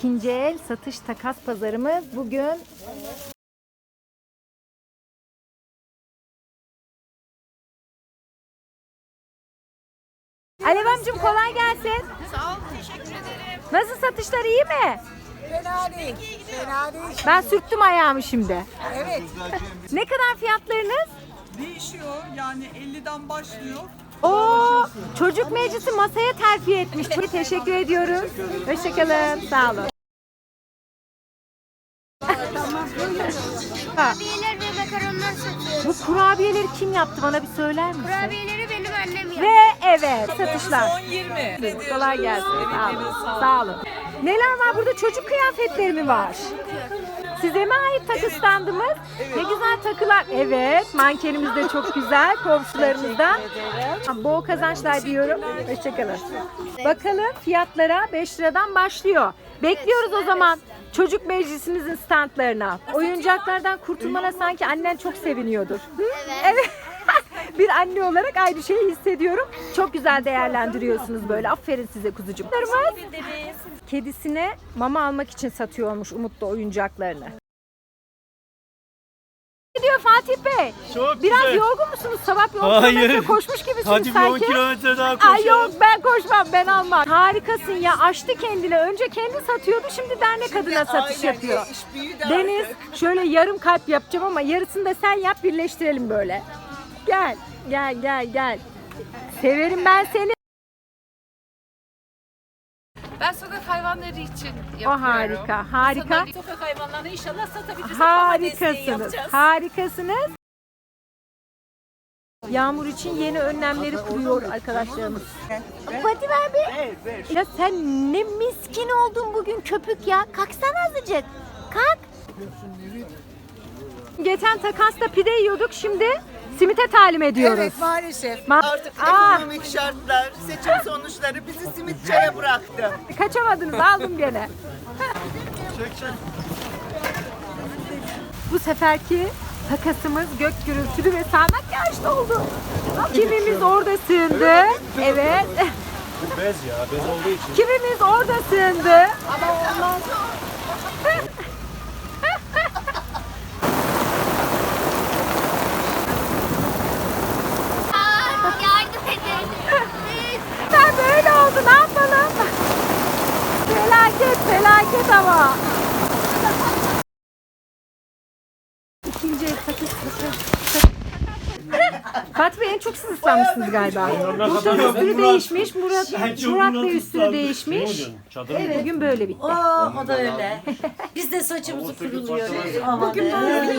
İkinci el satış takas pazarımız bugün Alev amcım kolay gelsin. Sağ ol, teşekkür ederim. Nasıl satışlar iyi mi? Fena değil. Fena değil. Ben sürttüm ayağımı şimdi. Evet. Ne kadar fiyatlarınız? Değişiyor yani 50'den başlıyor. Çocuk meclisi masaya terfi etmiş. Çok teşekkür ediyoruz. Hoşçakalın. Sağ olun. Kurabiyeler ve makaronlar satıyoruz. bu kurabiyeleri kim yaptı bana bir söyler misin? Kurabiyeleri benim annem yaptı. Ve evet satışlar. 10-20. Kolay gelsin. Sağ olun. Sağ olun. Neler var burada? Çocuk kıyafetleri mi var? Size mi ait takı standımız? Ne güzel takılar. Evet, mankenimiz de çok güzel. Komşularımızdan. Bol kazançlar diyorum. Hoşçakalın. Bakalım fiyatlara 5 liradan başlıyor. Bekliyoruz o zaman çocuk meclisimizin standlarına. Oyuncaklardan kurtulmana sanki annen çok seviniyordur. Hı? Evet. Bir anne olarak aynı şeyi hissediyorum. Çok güzel değerlendiriyorsunuz böyle. Aferin size kuzucuk. Kedisine mama almak için satıyormuş Umut da oyuncaklarını. Ne diyor Fatih Bey? Çok Biraz güzel. yorgun musunuz? Sabah bir 10 Hayır. kilometre koşmuş gibisiniz Hadi bir 10 sanki. kilometre daha koşalım. Ay yok ben koşmam ben almam. Harikasın ya açtı kendini. Önce kendi satıyordu şimdi dernek adına satış yapıyor. Deniz şöyle yarım kalp yapacağım ama yarısını da sen yap birleştirelim böyle. Gel gel gel gel. Severim ben seni. Ben sokak hayvanları için O yapıyorum. harika harika. Sana Sokak hayvanlarını inşallah desteği Harikasınız. yapacağız. Harikasınız. Yağmur için yeni önlemleri kuruyor arkadaşlarımız. Ver bir. Ya sen ne miskin oldun bugün köpük ya. Kalksana azıcık. Kalk. Geçen takasta pide yiyorduk şimdi simite talim ediyoruz. Evet maalesef. Ma- Artık Aa. ekonomik şartlar, seçim sonuçları bizi simitçiye bıraktı. Kaçamadınız aldım gene. Bu seferki takasımız gök gürültülü ve sağanak yağışlı oldu. Kimimiz orada sığındı. Evet. Bu bez ya, bez olduğu için. Kimimiz orada sığındı. Ama olmaz. Yardım edin. Ben böyle oldu ne yapalım? Felaket felaket ama. İkinci el takış Fatih Bey en çok siz ıslanmışsınız galiba. Murat'ın üstünü değişmiş. Murat, Murat Bey üstünü değişmiş. Evet, bugün böyle bitti. Aa, o da öyle. Biz de saçımızı kuruluyoruz. Bugün böyle